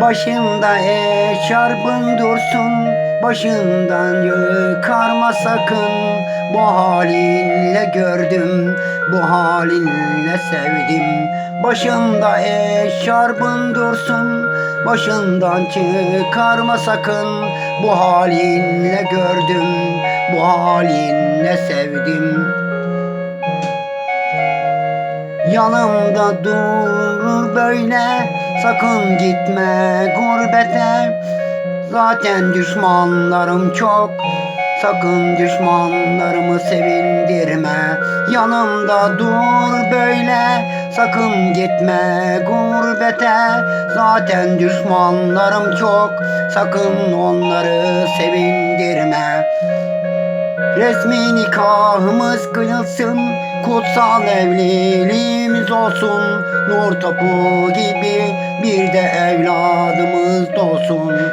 Başında eşarbın dursun Başından yıkarma sakın. Bu halinle gördüm Bu halinle sevdim. Başında eşarbın dursun Başından çıkarma sakın. Bu halinle gördüm Bu halinle sevdim. Yanımda dur böyle Sakın gitme gurbete. Zaten düşmanlarım çok. Sakın düşmanlarımı sevindirme. Yanımda dur böyle. Sakın gitme gurbete. Zaten düşmanlarım çok. Sakın onları sevindirme Resmi nikahımız kıyılsın Kutsal evliliğimiz olsun. Nur topu gibi bir de evladımız doğsun